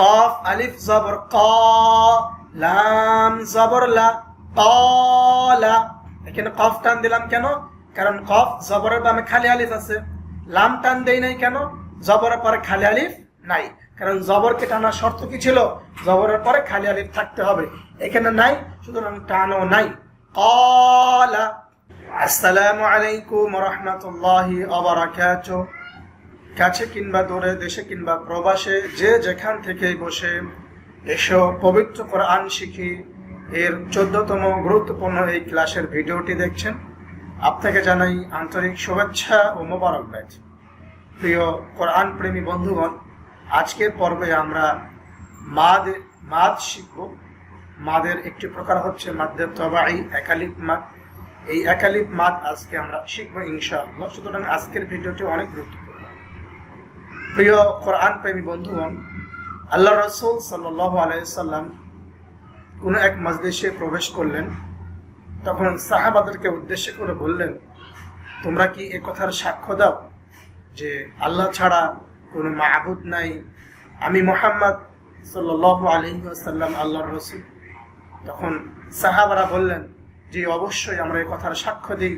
কফ, আলিফ, জবর, ক, লাম, জবর, লা কলা এখানে কফ টান দিলাম কেন? কারণ কফ জবরের বামে খালি আলিফ আছে। লাম টান দেই নাই কেন? জবরের পরে খালি আলিফ নাই। কারণ জবরকে টানার শর্ত কি ছিল? জবরের পরে খালি আলিফ থাকতে হবে। এখানে নাই, সুতরাং টানও নাই। কলা, আসসালামু আলাইকুম রহমতুল্লাহি অবরাকাত কাছে কিংবা দূরে, দেশে কিংবা প্রবাসে, যে যেখান থেকেই বসে এসো, পবিত্র কোরআন শিখি। এর চোদ্দতম গুরুত্বপূর্ণ এই ক্লাসের ভিডিওটি দেখছেন। আপনাকে জানাই আন্তরিক শুভেচ্ছা ও মোবারকবাদ। প্রিয় কোরআন প্রেমী বন্ধুগণ, আজকের পর্বে আমরা মাদ মাদ শিখব। মাদের একটি প্রকার হচ্ছে মাদ্দের তবাই একালিপ মাদ। এই একালিপ মাদ আজকে আমরা শিখব ইনশাআল্লাহ। সুতরাং আজকের ভিডিওটি অনেক গুরুত্বপূর্ণ। প্রিয় কোরআন প্রেমী বন্ধুগণ আল্লাহ রসুল সাল্লাহ আলাইসাল্লাম কোনো এক মজলিসে প্রবেশ করলেন। তখন সাহাবাদেরকে উদ্দেশ্য করে বললেন, তোমরা কি এ কথার সাক্ষ্য দাও যে আল্লাহ ছাড়া কোনো মাহবুদ নাই? আমি মোহাম্মদ সাল্লাহ আলহিহাসাল্লাম আল্লাহর রসুল। তখন সাহাবারা বললেন যে অবশ্যই আমরা এ কথার সাক্ষ্য দিই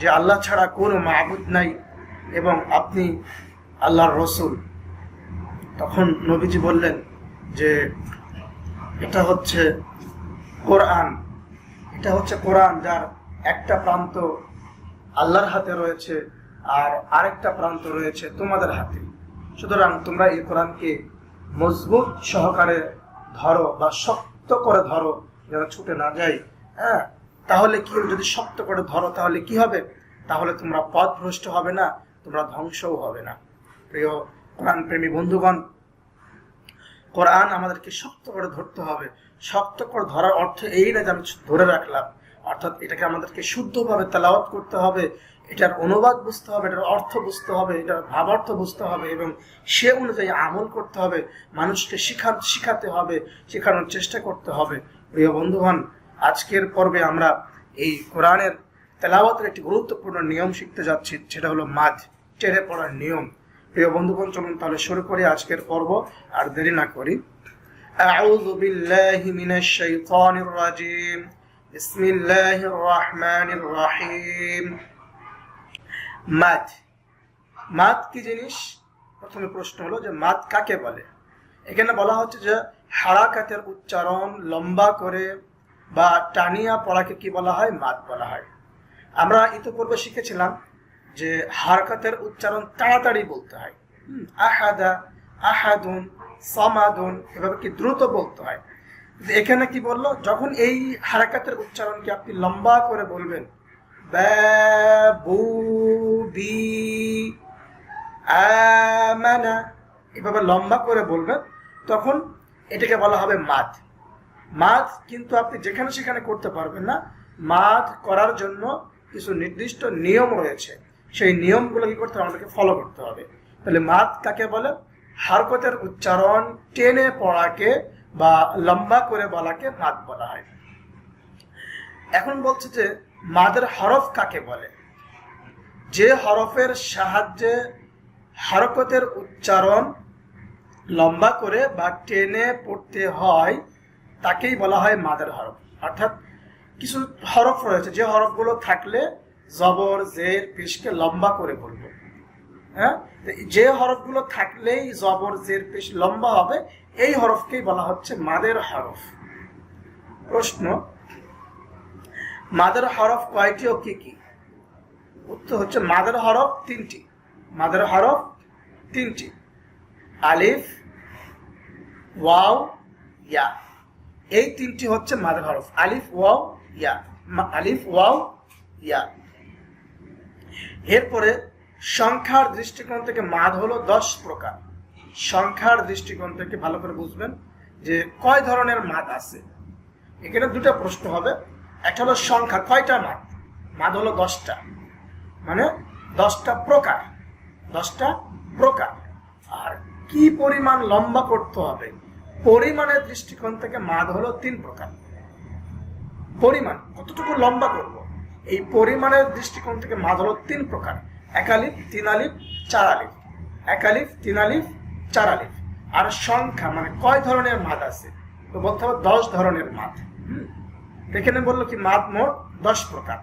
যে আল্লাহ ছাড়া কোনো মাহবুদ নাই এবং আপনি আল্লাহর রসুল। তখন নবীজি বললেন যে, এটা হচ্ছে কোরআন। এটা হচ্ছে কোরআন যার একটা প্রান্ত আল্লাহর হাতে রয়েছে আর আরেকটা প্রান্ত রয়েছে তোমাদের হাতে। সুতরাং তোমরা এই কোরআনকে মজবুত সহকারে ধরো বা শক্ত করে ধরো, যেন ছুটে না যায় হ্যাঁ তাহলে কি? যদি শক্ত করে ধরো তাহলে কি হবে? তাহলে তোমরা পথ ভ্রষ্ট হবে না, তোমরা ধ্বংসও হবে না। প্রিয় কোরআন প্রেমী বন্ধুগণ, কোরআন আমাদেরকে শক্ত করে ধরতে হবে। শক্ত করে ধরার অর্থ এই না যে আমি ধরে রাখলাম। অর্থাৎ এটাকে আমাদেরকে শুদ্ধভাবে তেলাওয়াত করতে হবে। এটার অনুবাদ বুঝতে হবে, এটার অর্থ বুঝতে হবে, এটার ভাবার্থ বুঝতে হবে এবং সে অনুযায়ী আমল করতে হবে। মানুষকে শিখা, শিখাতে হবে, শেখানোর চেষ্টা করতে হবে। প্রিয় বন্ধুগণ, আজকের পর্বে আমরা এই কোরআনের তেলাওয়াতের একটি গুরুত্বপূর্ণ নিয়ম শিখতে যাচ্ছি, সেটা হলো মাঝ টেরে পড়ার নিয়ম। প্রিয় বন্ধুগণ চলুন তাহলে শুরু করি আজকের পর্ব আর দেরি না করি أعوذ بالله من الشيطان الرجيم بسم الله الرحمن الرحيم মাদ মাদ কি জিনিস প্রথমে প্রশ্ন হলো যে মাদ কাকে বলে এখানে বলা হচ্ছে যে হারাকাতের উচ্চারণ লম্বা করে বা টানিয়া পড়াকে কি বলা হয় মাদ বলা হয় আমরা ইতিপূর্বে শিখেছিলাম যে হারকাতের উচ্চারণ তাড়াতাড়ি বলতে হয়। আহাদা, আহাদুন, সমাদুন, এভাবে কি দ্রুত বলতে হয়? এখানে কি বলল? যখন এই হারাকাতের উচ্চারণকে আপনি লম্বা করে বলবেন এভাবে লম্বা করে বলবেন, তখন এটাকে বলা হবে মাদ। মাদ কিন্তু আপনি যেখানে সেখানে করতে পারবেন না। মাদ করার জন্য কিছু নির্দিষ্ট নিয়ম রয়েছে। সেই নিয়মগুলো কি করতে হবে? আমাদেরকে ফলো করতে হবে। তাহলে মাদ কাকে বলে? হারকতের উচ্চারণ টেনে পড়াকে বা লম্বা করে বলাকে মাদ বলা হয়। এখন বলছে যে, মাদের হরফ কাকে বলে? যে হরফের সাহায্যে হারকতের উচ্চারণ লম্বা করে বা টেনে পড়তে হয়, তাকেই বলা হয় মাদের হরফ। অর্থাৎ কিছু হরফ রয়েছে, যে হরফগুলো থাকলে জবর জের পেশকে লম্বা করে বলব। হ্যাঁ? যে হরফগুলো থাকলেই জবর জের পেশ লম্বা হবে, এই হরফকেই বলা হচ্ছে মাদের হরফ। প্রশ্ন, মাদের হরফ কয়টি ও কি কি? উত্তর হচ্ছে মাদের হরফ তিনটি। মাদের হরফ তিনটি। আলিফ, ওয়াও, ইয়া। এই তিনটি হচ্ছে মাদের হরফ। আলিফ, ওয়াও, ইয়া। আলিফ, ওয়াও, ইয়া। এরপরে সংখ্যার দৃষ্টিকোণ থেকে মাদ হলো দশ প্রকার। সংখ্যার দৃষ্টিকোণ থেকে ভালো করে বুঝবেন যে কয় ধরনের মাদ আছে। এখানে দুটো প্রশ্ন হবে। একটা হলো সংখ্যা, কয়টা মাদ? মাদ হলো দশটা। মানে দশটা প্রকার। দশটা প্রকার। আর কি পরিমাণ লম্বা করতে হবে? পরিমাণের দৃষ্টিকোণ থেকে মাদ হলো তিন প্রকার। পরিমাণ, কতটুকু লম্বা করব? এই পরিমাণের দৃষ্টিকোণ থেকে মাদ হলো তিন প্রকার। এক আলিফ, তিন আলিফ, চার এক আলিফ আর সংখ্যা মানে কয় ধরনের মাদ আছে? তো বলতে হবে দশ ধরনের হুম। এখানে বলল কি মাদ মোট দশ প্রকার।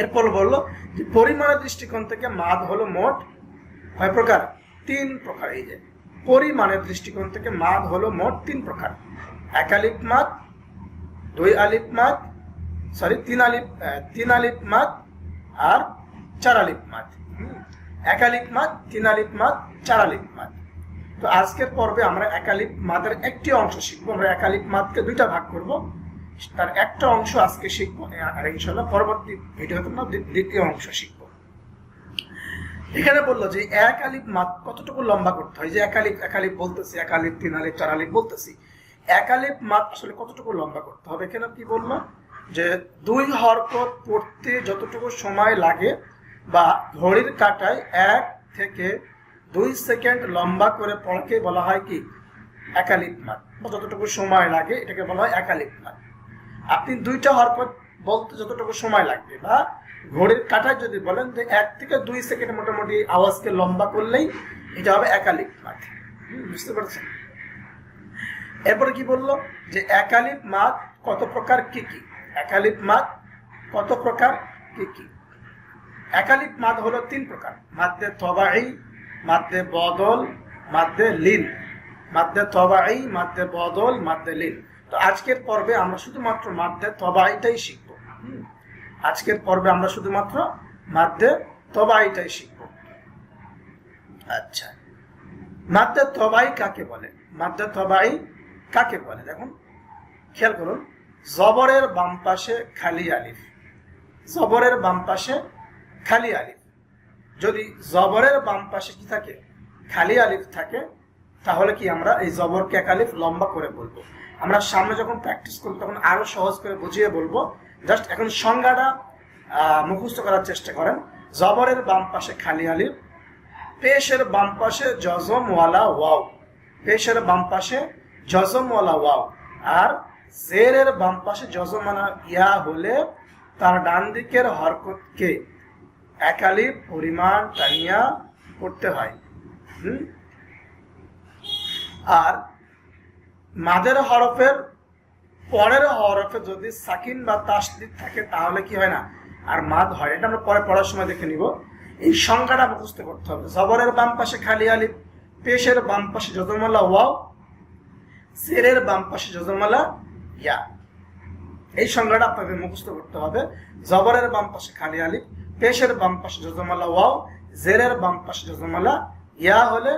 এরপর বলল যে পরিমাণের দৃষ্টিকোণ থেকে মাদ হলো মোট কয় প্রকার? তিন প্রকার। এই যে পরিমাণের দৃষ্টিকোণ থেকে মাদ হলো মোট তিন প্রকার। একালিপ মাদ, দুই আলিপ মাদ সরি তিন আলিপ তিন আলিপ মাদ আর চার আলিপ হুম। একালিপ মাদ, তিন আলিপ মাদ, চার আলিপ মাদ। তো আজকের পর্বে আমরা একালিপ মাদের একটি অংশ শিখব। আমরা একালিপ মাতকে দুইটা ভাগ করব। তার একটা অংশ আজকে শিখব আর ইনশাল্লাহ পরবর্তী ভিডিওতে আমরা দ্বিতীয় অংশ শিখব। এখানে বলল যে এক আলিপ মাদ কতটুকু লম্বা করতে হয়? যে এক আলিপ এক আলিপ বলতেছি, এক আলিপ তিন আলিপ চার আলিপ বলতেছি। এক আলিপ মাদ আসলে কতটুকু লম্বা করতে হবে? এখানে কি বলল? যে দুই হরকত পড়তে যতটুকু সময় লাগে বা ঘড়ির কাটায় এক থেকে দুই সেকেন্ড লম্বা করে পড়াকে বলা হয় কি? একালিপ মাদ বা যতটুকু সময় লাগে এটাকে বলা হয় একালিপ মাদ আপনি দুইটা হরকত বলতে যতটুকু সময় লাগবে বা ঘড়ির কাটায় যদি বলেন যে এক থেকে দুই সেকেন্ড মোটামুটি আওয়াজকে লম্বা করলেই এটা হবে একালিপ মাদ বুঝতে পারছেন? এরপরে কি বলল? যে একালিপ মাদ কত প্রকার কি কি? একালিপ মাদ কত প্রকার? কি কি? একালিপ মাদ হলো তিন প্রকার। মাদ্দে তবাই মাদ্দে বদল মাদ্দে লিন। মাদ্দে তবাই মাদ্দে বদল মাদ্দে লিন। তো আজকের পর্বে আমরা শুধুমাত্র মাদ্দে তবাইটাই শিখব। আজকের পর্বে আমরা শুধুমাত্র মাদ্দে তবাইটাই শিখব। আচ্ছা। মাদ্দে তবাই কাকে বলে? মাদ্দে তবাই কাকে বলে? দেখুন, খেয়াল করুন। জবরের বাম পাশে খালি আলিফ। জবরের বাম পাশে খালি আলিফ। যদি জবরের বাম পাশে কি থাকে? খালি আলিফ থাকে, তাহলে কি আমরা এই জবরকে এক আলিফ লম্বা করে বলব? আমরা সামনে যখন প্র্যাকটিস করব, তখন আরও সহজ করে বুঝিয়ে বলব। জাস্ট এখন সংজ্ঞাটা মুখস্থ করার চেষ্টা করেন। জবরের বাম পাশে খালি আলিফ, পেশের বাম পাশে জজমওয়ালা ওয়াও। পেশের বাম পাশে জজমওয়ালা ওয়াও। আর জেরের বাম পাশে যজমানা ইয়া হলে তার ডান দিকের হরকতকে একালি পরিমাণ টানিয়া করতে হয়। হুম? আর মাদের হরফের পরের হরফে যদি সাকিন বা তাসদিদ থাকে, তাহলে কি হয় না? আর মাদ হয় এটা আমরা পরে পড়ার সময় দেখে নিব। এই সংখ্যাটা মুখস্থ করতে হবে। জবরের বাম পাশে খালি আলিফ, পেশের বাম পাশে যজমালা ওয়াও সেরের বাম পাশে যজমালা ইয়া এই সংজ্ঞাটা আপনাদের মুখস্থ করতে হবে। জবরের বাম পাশে খালি আলিফ, পেশের বাম পাশে যজমালা ওয়াও জেরের বাম পাশে যজমালা ইয়া হলে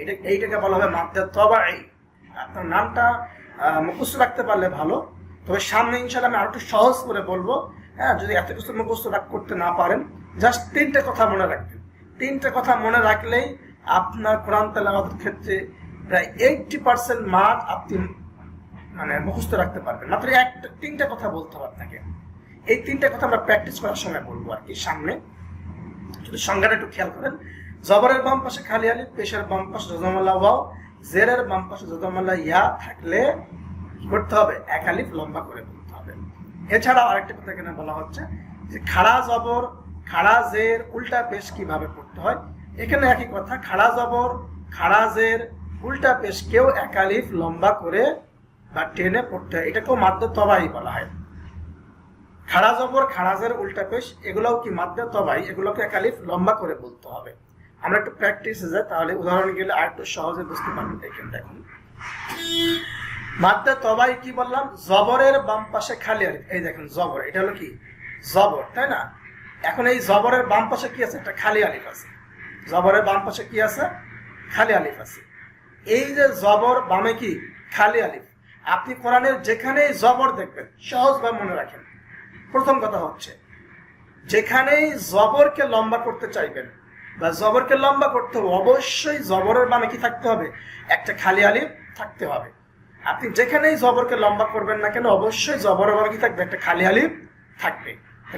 এটা, এইটাকে বলা হবে মাদ্দে তবাই আপনার নামটা মুখস্থ রাখতে পারলে ভালো। তবে সামনে ইনশাল্লাহ আমি আরও একটু সহজ করে বলব। হ্যাঁ যদি এত কিছু মুখস্থ রাখ, করতে না পারেন, জাস্ট তিনটে কথা মনে রাখবেন। তিনটে কথা মনে রাখলেই আপনার কোরআন তেলাওয়াতের ক্ষেত্রে প্রায় এইটটি পার্সেন্ট মার্ক আপনি মানে মুখস্থ রাখতে পারবেন মাত্র একটা, তিনটা কথা বলতে হবে আপনাকে। এই তিনটা কথা আমরা প্র্যাকটিস করার সময় বলব আর কি, সামনে। যদি সংজ্ঞাটা একটু খেয়াল করেন, জবরের বাম পাশে খালি আলি পেশের বাম পাশে জজমাল্লা ওয়াও, জেরের বাম পাশে জজমাল্লা ইয়া থাকলে করতে হবে? এক আলিফ লম্বা করে বলতে হবে। এছাড়া আরেকটা কথা এখানে বলা হচ্ছে যে খাড়া জবর, খাড়া জের উল্টা পেশ কীভাবে পড়তে হয়? এখানে একই কথা, খাড়া জবর, খাড়া জের উল্টা পেশ কেউ এক আলিফ লম্বা করে বা টেনে পড়তে হয়। এটাকেও মাদ্য তবাই বলা হয়। খাড়া জবর খাড়াজের উল্টা পেশ, এগুলোও কি মাদ্দে তবাই এগুলোকে একালিফ লম্বা করে বলতে হবে। আমরা একটু প্র্যাকটিসে যাই, তাহলে উদাহরণ গেলে আর একটু সহজে বুঝতে পারবেন দেখেন, দেখুন। মাদ্দে তবাই কি বললাম? জবরের বাম পাশে খালি আলিফ। এই দেখেন, জবর। এটা হলো কি? জবর, তাই না? এখন এই জবরের বাম পাশে কি আছে? একটা খালি আলিফ আছে। জবরের বাম পাশে কি আছে? খালি আলিফ আছে। এই যে জবর বামে কি? খালি আলিফ। আপনি কোরআনের যেখানেই জবর দেখবেন সহজভাবে মনে রাখেন। প্রথম কথা হচ্ছে, যেখানেই জবরকে লম্বা করতে চাইবেন বা জবরকে লম্বা করতে হবে, অবশ্যই জবরের বামে কি থাকতে হবে? একটা খালি আলিফ থাকতে হবে। আপনি যেখানেই জবরকে লম্বা করবেন না কেন, অবশ্যই জবরের বামে কি থাকবে? একটা খালি আলিফ থাকবে।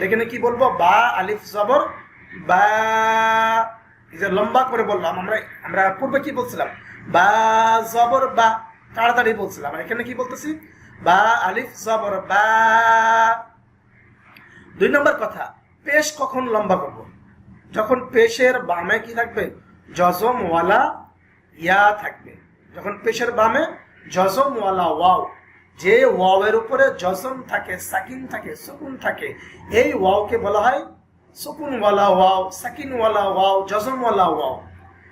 এখানে কি বলব? বা আলিফ জবর, বা লম্বা করে বললাম, আমরা আমরা পূর্বে কি বলছিলাম? বা জবর বা তাড়াতাড়ি বলছিলাম এখানে কি বলতেছি? বা, আলিফ, জবর, বা। দুই নম্বর কথা, পেশ কখন লম্বা করব? যখন পেশের বামে কি থাকবে? জজম ওয়ালা ইয়া থাকবে। যখন পেশের বামে জজমওয়ালা ওয়াও, যে ওয়াওয়ের উপরে জজম থাকে, সাকিন থাকে, সুকুন থাকে, এই ওয়াওকে বলা হয় সুকুনওয়ালা ওয়াও সাকিনওয়ালা ওয়াও জজমওয়ালা ওয়াও।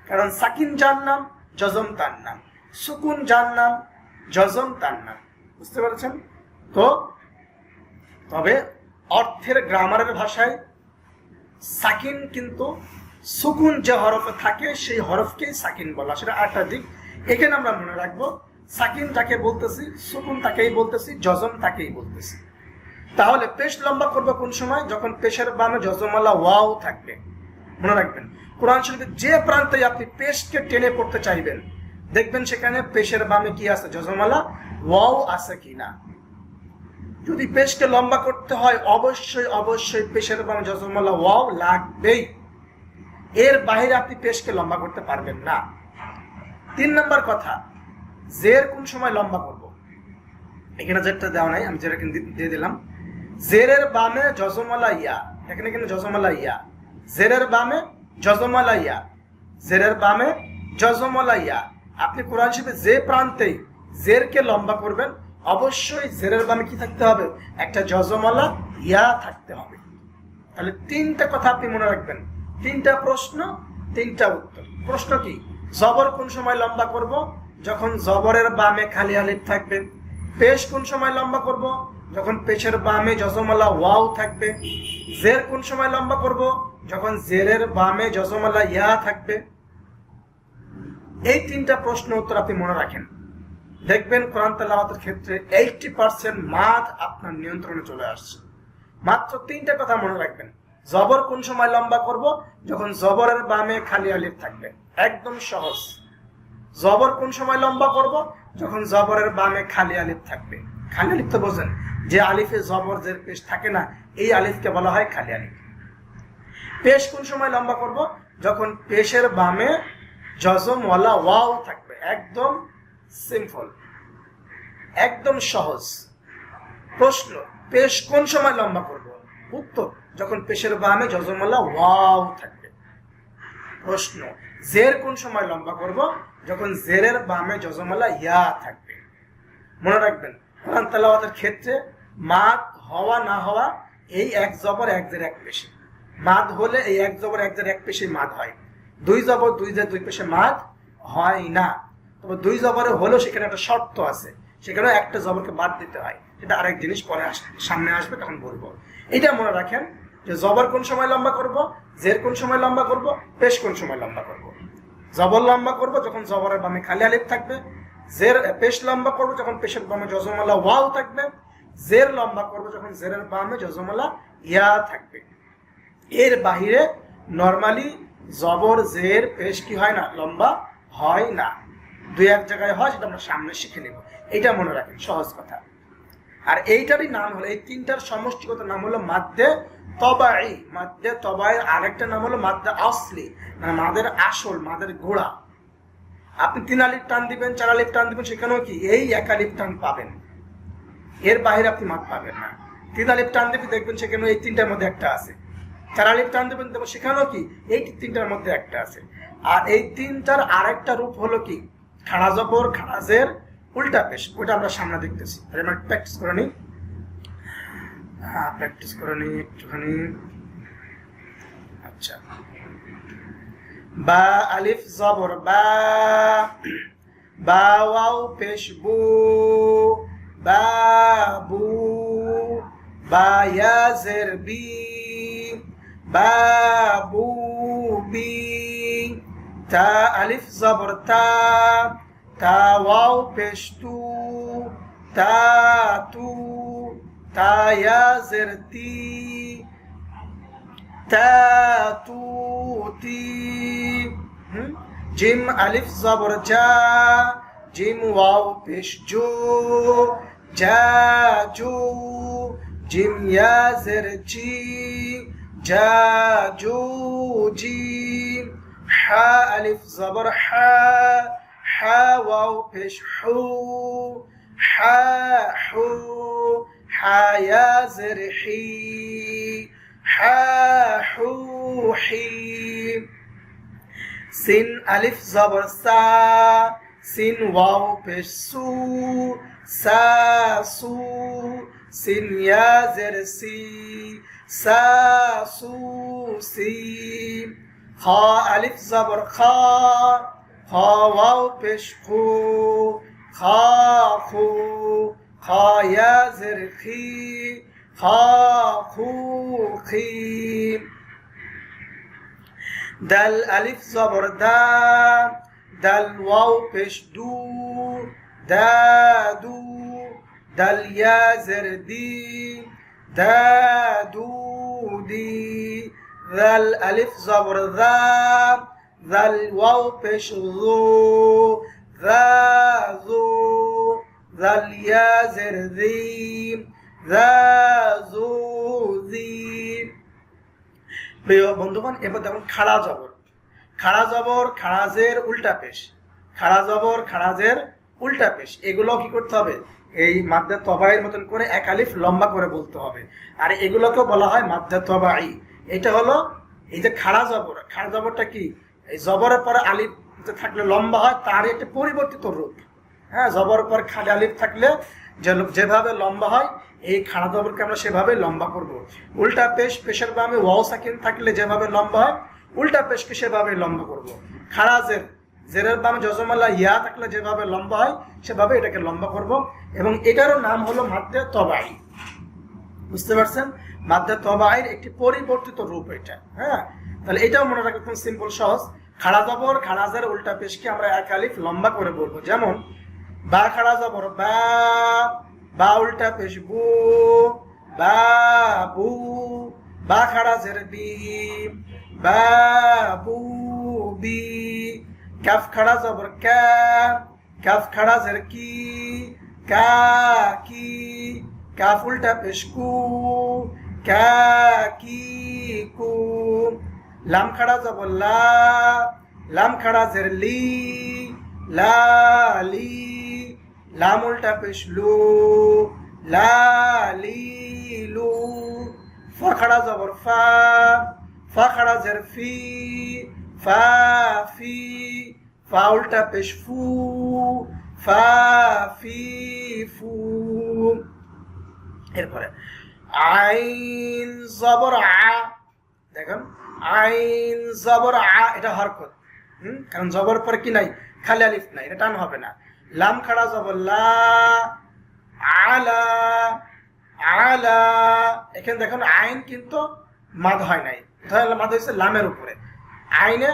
কারণ সাকিন যার নাম, জজম তার নাম। সুকুন যার নাম জজম তার নাম। বুঝতে পেরেছেন? তো তবে অর্থের গ্রামারের ভাষায় সাকিন কিন্তু সুকুন যে হরফে থাকে, সেই হরফকেই সাকিন বলা সেটা আটটা দিক। এখানে আমরা মনে রাখব, সাকিন যাকে বলতেছি, সুকুন তাকেই বলতেছি যজম তাকেই বলতেছি। তাহলে পেশ লম্বা করব কোন সময়? যখন পেশের বামে জজমালা ওয়াও থাকবে। মনে রাখবেন, কোরআন শরীফের যে প্রান্তে আপনি পেশকে টেনে পড়তে চাইবেন দেখবেন সেখানে পেশের বামে কি আছে? যজমালা, ওয়াও আছে কিনা? যদি পেশকে লম্বা করতে হয়, অবশ্যই অবশ্যই পেশের বামে যজমালা, ওয়াও লাগবেই। এর বাইরে আপনি পেশকে লম্বা করতে পারবেন না। তিন নম্বর কথা, জের কোন সময় লম্বা করব? এখানে যেটা দেওয়া নাই, আমি কিন্তু দিয়ে দিলাম। জেরের বামে জজমালা ইয়া। এখানে কিন্তু জজমালা ইয়া। জেরের বামে জজমালা ইয়া। জেরের বামে জজমালা ইয়া। আপনি কোরআন শিবে যে প্রান্তেই জেরকে লম্বা করবেন, অবশ্যই জেরের বামে কি থাকতে হবে? একটা জজমালা ইয়া থাকতে হবে। তাহলে তিনটা কথা আপনি মনে রাখবেন। তিনটা প্রশ্ন, তিনটা উত্তর। প্রশ্ন কি? জবর কোন সময় লম্বা করব? যখন জবরের বামে খালি আলিফ থাকবে। পেশ কোন সময় লম্বা করব? যখন পেশের বামে জজমালা ওয়াও থাকবে। জের কোন সময় লম্বা করব? যখন জেরের বামে জজমালা ইয়া থাকবে। এই তিনটা প্রশ্ন উত্তর আপনি মনে রাখেন। দেখবেন কোরআন তেলাওয়াতের ক্ষেত্রে এইটটি পার্সেন্ট মাঠ আপনার নিয়ন্ত্রণে চলে আসছে। মাত্র তিনটা কথা মনে রাখবেন। জবর কোন সময় লম্বা করব? যখন জবরের বামে খালি আলিফ থাকবে। একদম সহজ। জবর কোন সময় লম্বা করব? যখন জবরের বামে খালি আলিফ থাকবে। খালি আলিফ তো বোঝেন, যে আলিফে জবর যে পেশ থাকে না, এই আলিফকে বলা হয় খালি আলিফ। পেশ কোন সময় লম্বা করব? যখন পেশের বামে জজমওয়ালা ওয়াও থাকবে, একদম সিম্পল, একদম সহজ। প্রশ্ন, পেশ কোন সময় লম্বা করব? উত্তর, যখন পেশের বামে জজমওয়ালা ওয়াও থাকবে। প্রশ্ন, জের কোন সময় লম্বা করব? যখন জেরের বামে জজমালা ইয়া থাকবে। মনে রাখবেন, কোরআন তালাওয়াতের ক্ষেত্রে মাদ হওয়া না হওয়া এই এক জবর এক জের এক পেশে। মাদ হলে এই এক জবর এক জের এক পেশে মাদ হয়। দুই জবর, দুই যে দুই পেশে মাদ হয় না। তবে দুই জবরে হলেও সেখানে একটা শর্ত আছে। সেখানে একটা জবরকে বাদ দিতে হয়। সেটা আরেক জিনিস পরে আস সামনে আসবে, তখন বলব। এটা মনে রাখেন যে জবর কোন সময় লম্বা করব, জের কোন সময় লম্বা করব, পেশ কোন সময় লম্বা করব। জবর লম্বা করব যখন জবরের বামে খালি আলিফ থাকবে, জের, পেশ লম্বা করব যখন পেশের বামে জজমালা ওয়াও থাকবে, জের লম্বা করব যখন জেরের বামে জজমালা ইয়া থাকবে। এর বাহিরে নর্মালি জবর, জের, পেশ কি হয় না, লম্বা হয় না। দুই এক জায়গায় হয়, সেটা আমরা সামনে শিখে নেব। এটা মনে রাখেন, সহজ কথা। আর এইটারই নাম হলো, এই তিনটার সমষ্টিগত নাম হলো মাদ্দে তবাই মাদ্দে তবাইয়ের আরেকটা নাম হলো মাদ্দে আসলি মানে মাদের আসল, মাদের গোড়া। আপনি তিন আলিফ টান দিবেন, চার আলিফ টান দিবেন, সেখানেও কি এই এক আলিফ টান পাবেন। এর বাইরে আপনি মাদ পাবেন না। তিন আলিফ টান দিবেন দেখবেন সেখানেও এই তিনটার মধ্যে একটা আছে। চার আলিফ কি? এই তিনটার মধ্যে একটা আছে। আর এই তিনটার আরেকটা রূপ হলো কি? খাড়া জবর খাড়াজের উল্টা পেশ। ওটা আমরা সামনে দেখতেছি। প্র্যাকটিস করে নিই। প্র্যাকটিস করে নিই একটুখানি। আচ্ছা। বা আলিফ জবর, বা বা পেশ বু, বা বু, বা বি বা বু বি তা আলিফ জবর তা তা ওয়াও পেশ তু তা তু তা ইয়াজের তি তাতুতি হুম? জিম আলিফ জবর যা জিম ওয়াও পেশ জো যা জু জিম ইয়াজের জি جا جو جيم. حا ألف زبر حا. حا واو بش حو. حا حو. حيا زرحي. حا حو حي. سين ألف زبر سا. سين واو بش سو. سا سو. سين يا زرسي সি সা সু খ আলিফ জবর খ খ ওয়াও পেশ খু, খ খু, খ ইয়া জের খি, খ খু খি। দাল আলিফ জবর দা, দাল ওয়াও পেশ দু, দা দু, দাল ইয়া জের দি। দু দি দাল আলিফ জবর দা দাল ওয়াও পেশ জু দা জু দাল ইয়া জের দি দা জু দি প্রিয় বন্ধুগণ এবার দেখুন খাড়া জবর। খাড়া জবর, খাড়াজের উল্টা পেশ। খাড়া জবর, খাড়াজের উল্টা পেশ। এগুলো কি করতে হবে? এই মাদ্দা তবাইয়ের মতন করে এক আলিফ লম্বা করে বলতে হবে। আর এগুলোকে বলা হয় মাদ্দা তবাই। এটা হলো এই যে খাড়া জবর। খাড়া জবরটা কি? এই জবরের পরে আলিফ যে থাকলে লম্বা হয় তার একটা পরিবর্তিত রূপ। হ্যাঁ জবর পর খালি আলিফ থাকলে যেভাবে লম্বা হয়, এই খাড়া জবরকে আমরা সেভাবে লম্বা করব। উল্টা পেশ, পেশের বামে ওয়াও সাকিন থাকলে যেভাবে লম্বা হয়, উল্টা পেশকে সেভাবে লম্বা করব। খাড়া জের জেরের বামে যজমাল্লা ইয়া থাকলে যেভাবে লম্বা হয়, সেভাবে এটাকে লম্বা করব। এবং এটারও নাম হলো মাদ্দে তবাই। বুঝতে পারছেন? মাদ্দে তবাইয়ের একটি পরিবর্তিত রূপ এটা হ্যাঁ? তাহলে এটাও মনে রাখা খুব সিম্পল সহজ। খাড়া জবর খাড়াজের উল্টা পেশকে আমরা এক আলিফ লম্বা করে বলব। যেমন, বা খাড়া জবর, বা বা উল্টা পেশ বু, বা বু, বা খাড়া জের বি, বা বু, বি কাফ খাড়া জবর কা কাফ খাড়া জের কি কা কি কাফ উল্টা পেশ কু কা কি কু লাম খাড়া জবর লা লাম খাড়া জের লি লা লি লাম উল্টা পেশ লু লা লি লু ফা খাড়া ফা ফা খাড়া ফি ফা, ফি ফা উল্টা পেশ ফু, ফা, ফি, ফু। এরপরে, আইন, জবর, আ। দেখেন, আইন, জবর, আ, এটা হরকত। হুম? কারণ জবর পর কি নাই? খালি আলিফ নাই, এটা টান হবে না। লাম খাড়া জবর, লা, আলা আলা। এখানে দেখুন, আইন কিন্তু মাদ হয় নাই। মাদ হয়েছে লামের উপরে। আইনে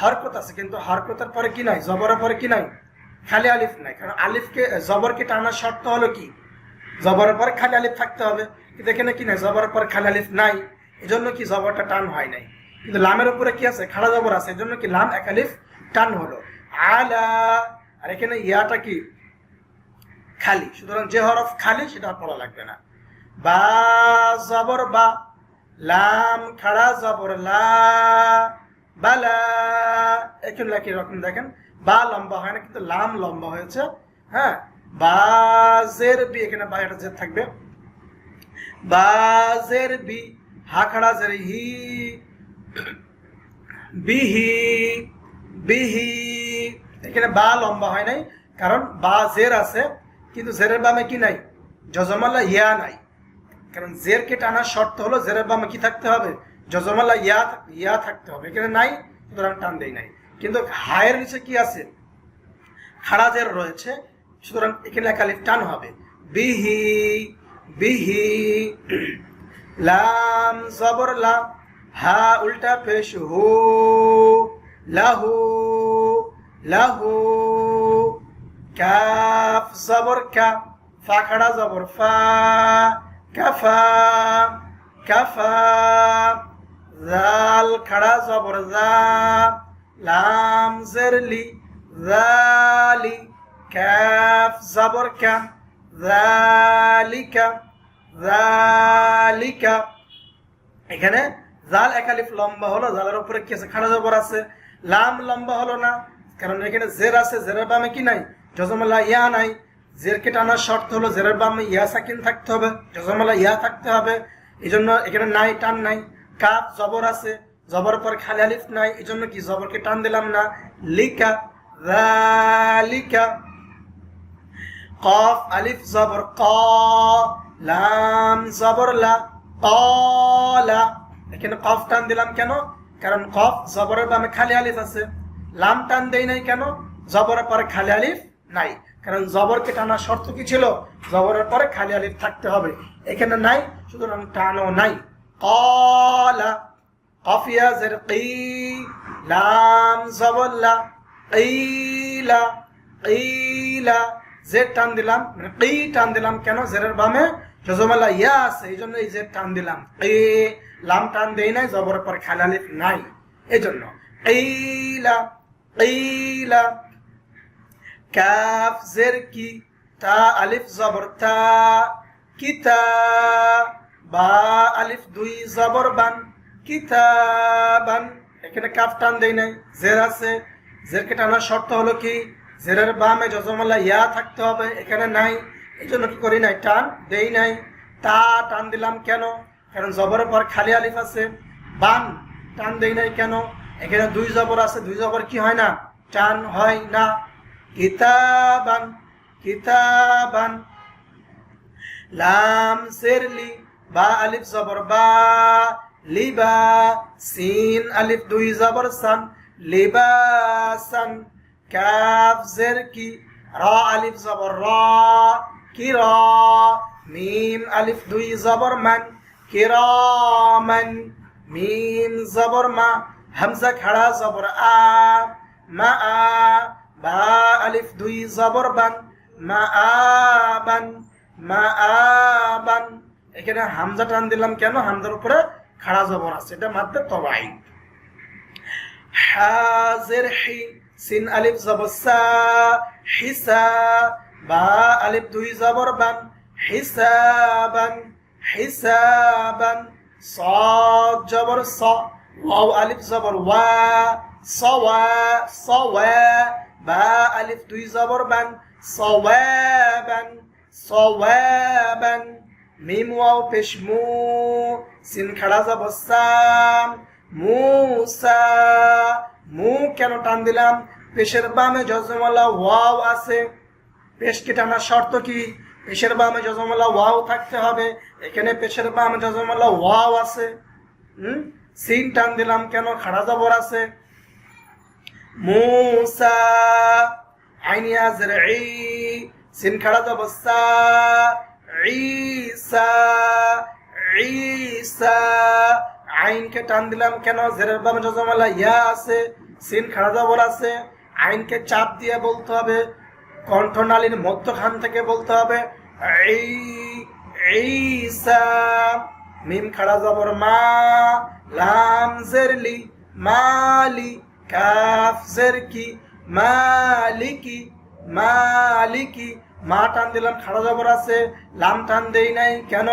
হরকত আছে, কিন্তু হরকতের পরে কি নাই, জবরের পরে কি নাই? খালি আলিফ নাই, কারণ আলিফকে, জবরকে টানার শর্ত হলো কি? জবরের পরে খালি আলিফ থাকতে হবে, কিন্তু এখানে কি নাই? জবরের পরে খালি আলিফ নাই, এজন্য কি জবরটা টান হয় নাই? কিন্তু লামের উপরে কি আছে? খাড়া জবর আছে, এজন্য কি লাম এক আলিফ টান হলো। আলা, আর এখানে ইয়াটা কি? খালি, সুতরাং যে হরফ খালি, সেটা আর পড়া লাগবে না। বা, জবর বা, লাম, খাড়া জবর, লা বালা। এখানে একই রকম দেখেন। বা লম্বা হয় না, কিন্তু লাম লম্বা হয়েছে। হ্যাঁ? বাজের বি, এখানে বা এটা জের থাকবে। বাজের বি, হা খাড়া জের হি। বিহি বিহি এখানে বা লম্বা হয় নাই, কারণ বা জের আছে, কিন্তু জেরের বামে কি নাই? যজমাল্লা ইয়া নাই। কারণ জেরকে টানার শর্ত হলো জেরের বামে কি থাকতে হবে? যজমাল্লা ইয়া ইয়া থাকতে হবে। এখানে নাই, সুতরাং টান দেই নাই। কিন্তু হায়ের নিচে কি আছে? খাড়া জের রয়েছে, সুতরাং এখানে একালিফ টান হবে। বিহি বিহি, লাম, জবর লাম হা, উল্টা পেশ হু, লাহু লাহু, কাফ, জবর কাফ ফা, খাড়া, জবর, ফা কাফা কাফা জাল খাড়া জবর জা লাম জেরলি, জালি কাফ জবর কা জালিকা জালিকা। এখানে জাল একালিফ লম্বা হলো, জালের উপরে কি আছে? খাড়া জবর আছে। লাম লম্বা হলো না, কারণ এখানে জের আছে, জেরের বামে কি নাই? জজমাল্লা ইয়া নাই। জেরকে টানার শর্ত হলো, জেরের বামে ইয়া সাকিন থাকতে হবে জজমাল্লা ইয়া থাকতে হবে। এই জন্য এখানে নাই, টান নাই। কাপ, জবর আছে, জবর পর খালি আলিফ নাই এই জন্য কি জবরকে টান দিলাম না? লিকা যালিকা কফ, আলিফ, জবর, ক, লাম, জবর, লা কলা এখানে কফ টান দিলাম কেন? কারণ কফ জবরের বামে খালি আলিফ আছে। লাম টান দেই নাই কেন? জবরের পরে খালি আলিফ নাই। কারণ জবরকে টানার শর্ত কি ছিল? জবরের পরে খালি আলিফ থাকতে হবে। এখানে নাই, সুতরাং টানও নাই। কলা কফিয়া জের কি লাম জবর লা ইলা ইলা জেড টান দিলাম মানে কি টান দিলাম কেন জেরের বামে؟ জজমালা ইয়া আছে, এই জন্য এই জেড টান দিলাম। এই লাম টান দেই নাই জবরের পর খালি নাই। এই জন্য ইলা ইলা কাফ জের কি তা আলিফ জবর তা কিতা বা আলিফ দুই জবর বান, কিতাবান। এখানে টান নাই আছে। টানার হলো কি? যজমাল্লা ইয়া থাকতে হবে, এখানে নাই। এই জন্য কি করি নাই? টান দেই নাই। তা টান দিলাম কেন? কারণ জবরের পর খালি আলিফ আছে। বান টান দেই নাই কেন? এখানে দুই জবর আছে, দুই জবর কি হয় না? টান হয় না। কিতাবান কিতাবান। লাম সেরলি বা আলিফ জবর, বা লিবা সিন, আলিফ দুই জবর, সান, লিবাসান, কাফ, জের কি? রা, আলিফ জবর, রা, কি রা? মিম, আলিফ দুই জবর, মান কিরামান মিম জবর, মা, হামজা খাড়া জবর, আ, মা, আ, বা, আলিফ দুই জবর, বান, মা আবান মা আবান এখানে হামজা টান দিলাম কেন হামজার উপরে খাড়া জবর আছে এটা মাধ্যমে তবাই হাজের হি সিন আলিফ জবর সা হিসা বা আলিফ দুই জবর বান হিসাবান হিসাবান صاد জবর স ওয়াও আলিফ জবর ওয়া সওয়া সওয়া বা আলিফ দুই জবর বান সওয়াবান সওয়াবান মিম ওয়াও পেশ মু সিন খাড়া যাব সাম মুসা মু কেন টান দিলাম? পেশের বামে জজমালা ওয়াও আছে। পেশকে টানার শর্ত কি? পেশের বামে জজমালা ওয়াও থাকতে হবে। এখানে পেশের বামে জজমালা ওয়াও আছে। হুম? সিন টান দিলাম কেন? খাড়া জবর আছে। মুসা, আইনিয়া জরঈ সিন খাড়া জবর ঈসা ঈসা। আইনকে টান দিলাম কেন? জেরের বামে ইয়া আছে, সিন খাড়া আছে। আইনকে চাপ দিয়ে বলতে হবে, কণ্ঠনালীর মধ্যখান থেকে বলতে হবে, ই- ঈসা, মিম খাড়া জবর মা, লাম জেরলি মালি, কাফ জেরকি মালিকি মালিকি মা টান দিলাম, খাড়া জবর আছে, লাম টান দেই নাই, কেন?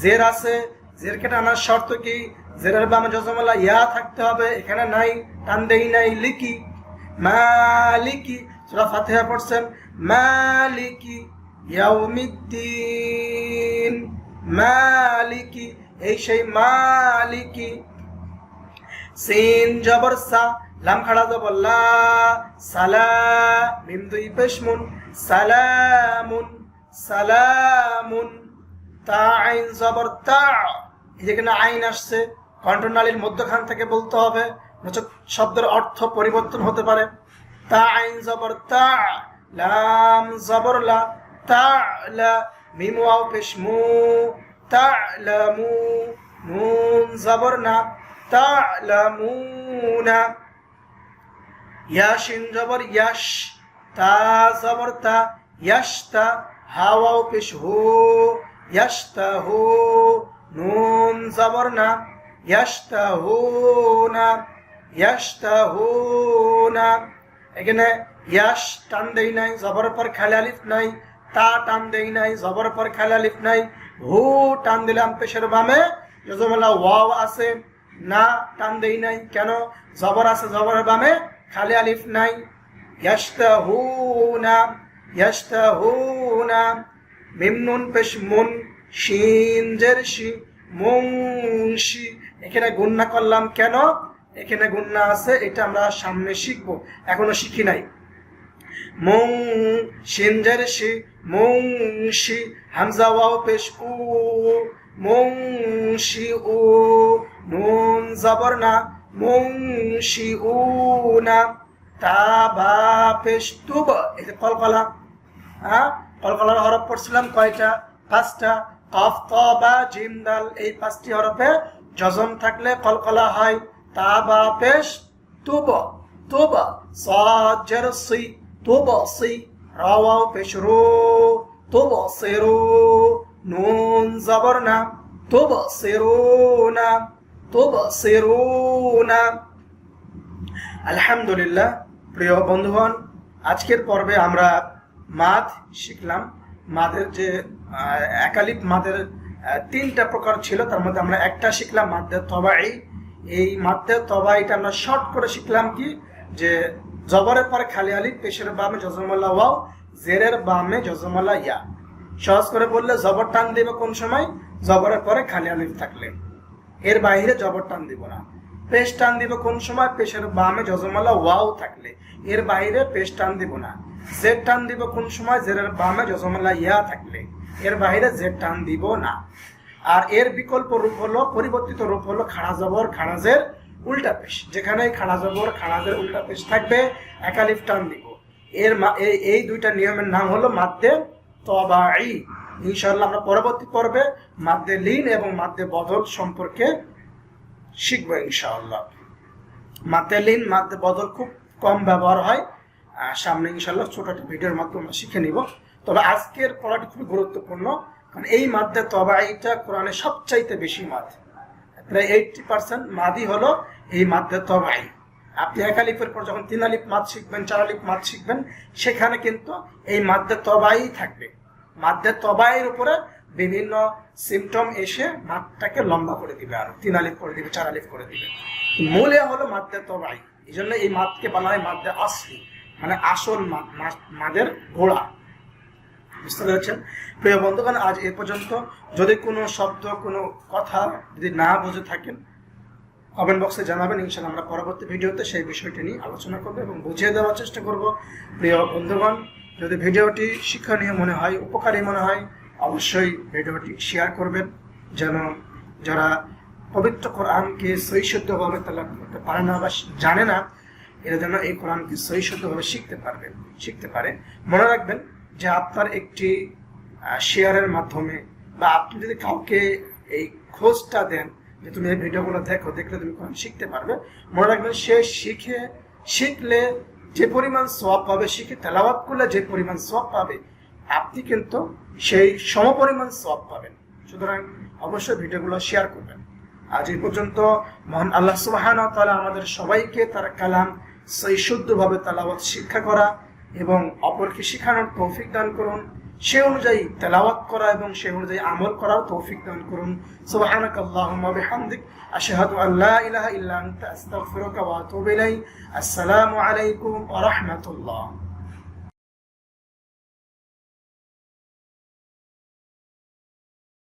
জের আছে, জেরকে টানার শর্ত কি? জেরের বামে জজমালা, ইয়া থাকতে হবে, এখানে নাই, টান দেই নাই লিকি মালিকি, সুরা ফাতিহা পড়ছেন, মালিকি ইয়াউমিদ্দিন, মালিকি, এই সেই মালিকি। সিন জবর সা, লাম খাড়া জবর লা, সালা, মিম দুই পেশমুন সালামুন সালামুন তা আইন জবর, তা। যেখানে আইন আসছে, কণ্ঠনালীর মধ্যখান থেকে বলতে হবে শব্দের অর্থ পরিবর্তন হতে পারে। তা আইন জবর, তা। লাম, জবর, লা, তা, লা, মিম, ওয়াও, পেশ, মু, তা, লা, মু, নুন, জবর, না, তা, লা, মু, না। জবর ইয়াশ তা জবর তা হু হু নুন জবর না হু না হু না। এখানে টান দেই নাই, জবর পর খালি আলিফ নাই, তা টান দেই নাই, জবর পর খালি আলিফ নাই, হু টান দিলাম পেশের বামে, যজমালা ওয়াও আছে, না টান দেই নাই, কেন? জবর আছে জবরের বামে, খালি আলিফ নাই ইয়াশতাহুনা ইয়াশতাহুনা মিম নুন পেশ মুন শিন জের শি মুংশি এখানে গুন্না করলাম কেন? এখানে গুন্না আছে, এটা আমরা সামনে শিখব। এখনও শিখি নাই। মুং শিনজের শি মুং হামজা ওয়াও পেশ উ মুং শি উ, নুন জবর না মুং শি উ না। তা বা পেশ তুব এই কলকলা হ্যাঁ? কলকলার হরফ পড়ছিলাম কয়টা? পাঁচটা। কফ ত বা জিম এই পাঁচটি হরফে জজম থাকলে কলকলা হয়। তা বা পেশ তুব তুব সাজের সি। তুব, সি। রাওয়াও পেশ রো তুব, সেরো। নুন, জবর না। তুব, সেরো না। তুব, সেরো না। আলহামদুলিল্লাহ। প্রিয় বন্ধুগণ, আজকের পর্বে আমরা মাদ শিখলাম। মাদের যে একালিপ মাদের তিনটা প্রকার ছিল, তার মধ্যে আমরা একটা শিখলাম মাদ্দে তবাই এই মাদ্দে তবাইটা আমরা শর্ট করে শিখলাম কি? যে, জবরের পরে খালি আলিফ, পেশের বামে জজমাল্লা ওয়াও, জেরের বামে জজমাল্লা ইয়া। সহজ করে বললে জবর টান দেবে কোন সময়? জবরের পরে খালি আলিফ থাকলে। এর বাইরে জবর টান দিব না। পেশ টান দিব কোন সময়? পেশের বামে জজমালা ওয়াও থাকলে। এর বাইরে পেশ টান দিব না। জেড টান দিব কোন সময়? জেরের বামে জজমালা ইয়া থাকলে। এর বাইরে জেড টান দিব না। আর এর বিকল্প রূপ হলো, পরিবর্তিত রূপ হলো খাড়া জবর, খাড়াজের উল্টা পেশ। যেখানে খাড়া জবর, খাড়াজের উল্টা পেশ থাকবে, একালিফ টান দিব। এর এই দুইটা নিয়মের নাম হলো মাদ্দে তবাই ইনশাআল্লাহ আমরা পরবর্তী পর্বে মাদ্দে লিন এবং মাদ্দে বদল সম্পর্কে শিখব ইনশাআল্লাহ। মাদ্দে লিন মাদ্দে বদল খুব কম ব্যবহার হয়। সামনে ইনশাআল্লাহ ছোট একটা ভিডিওর মাধ্যমে শিখে নিব। তবে আজকের পড়াটি খুব গুরুত্বপূর্ণ। কারণ এই মাদ্দে তবাইটা কোরআনে সবচাইতে বেশি মাদ প্রায় এইটটি পার্সেন্ট মাদি হলো এই মাদ্দে তবাই আপনি এক আলিফের পর যখন তিন আলিফ মাদ শিখবেন, চার আলিফ মাদ শিখবেন, সেখানে কিন্তু এই মাদ্দে তবাই থাকবে। মাদ্দে তবাইয়ের উপরে বিভিন্ন সিমটম এসে মাদটাকে লম্বা করে দিবে আর। তিন আলিফ করে দিবে, চার আলিফ করে দিবে। মূলে হলো মাদ্দে তবাই। এই জন্য এই মাদকে বলা হয় মাদ্দে আসলি। মানে আসল মাদ মাদ- মাদের ঘোড়া বুঝতে পেরেছেন? প্রিয় বন্ধুগণ, আজ এ পর্যন্ত। যদি কোনো শব্দ, কোনো কথা যদি না বুঝে থাকেন কমেন্ট বক্সে জানাবেন। ইনশাল্লাহ আমরা পরবর্তী ভিডিওতে সেই বিষয়টি নিয়ে আলোচনা করব এবং বুঝিয়ে দেওয়ার চেষ্টা করব। প্রিয় বন্ধুগণ, যদি ভিডিওটি শিক্ষণীয় মনে হয়, উপকারী মনে হয় অবশ্যই ভিডিওটি শেয়ার করবেন যেন যারা পবিত্র কোরআনকে সৈশুদ্ধভাবে তালাক করতে পারে না বা জানে না, এরা যেন এই কোরআনকে সৈশুদ্ধভাবে শিখতে পারবে, শিখতে পারে। মনে রাখবেন যে আপনার একটি শেয়ারের মাধ্যমে বা আপনি যদি কাউকে এই খোঁজটা দেন যে তুমি এই ভিডিওগুলো দেখো, দেখলে তুমি কোরআন শিখতে পারবে। মনে রাখবেন সে শিখে, শিখলে যে পরিমাণ সব পাবে, শিখে তেলাওয়াত করলে যে পরিমাণ সব পাবে আপনি কিন্তু সেই সমপরিমাণ সব পাবেন। সুতরাং অবশ্যই ভিডিওগুলো শেয়ার করবেন। আজ এই পর্যন্ত মহান আল্লাহ সুবাহান তালা আমাদের সবাইকে তার কালাম সেই শুদ্ধভাবে তালাওয়াত শিক্ষা করা এবং অপরকে শেখানোর তৌফিক দান করুন। সে অনুযায়ী তেলাওয়াত করা এবং সে অনুযায়ী আমল করার তৌফিক দান করুন। সুবহানাক আল্লাহুম্মা বিহামদিক। আশহাদু আল্লা ইলাহা ইল্লা আনতা। আস্তাগফিরুকা ওয়া আতুবু ইলাইক। আসসালামু আলাইকুম ওয়া রাহমাতুল্লাহ।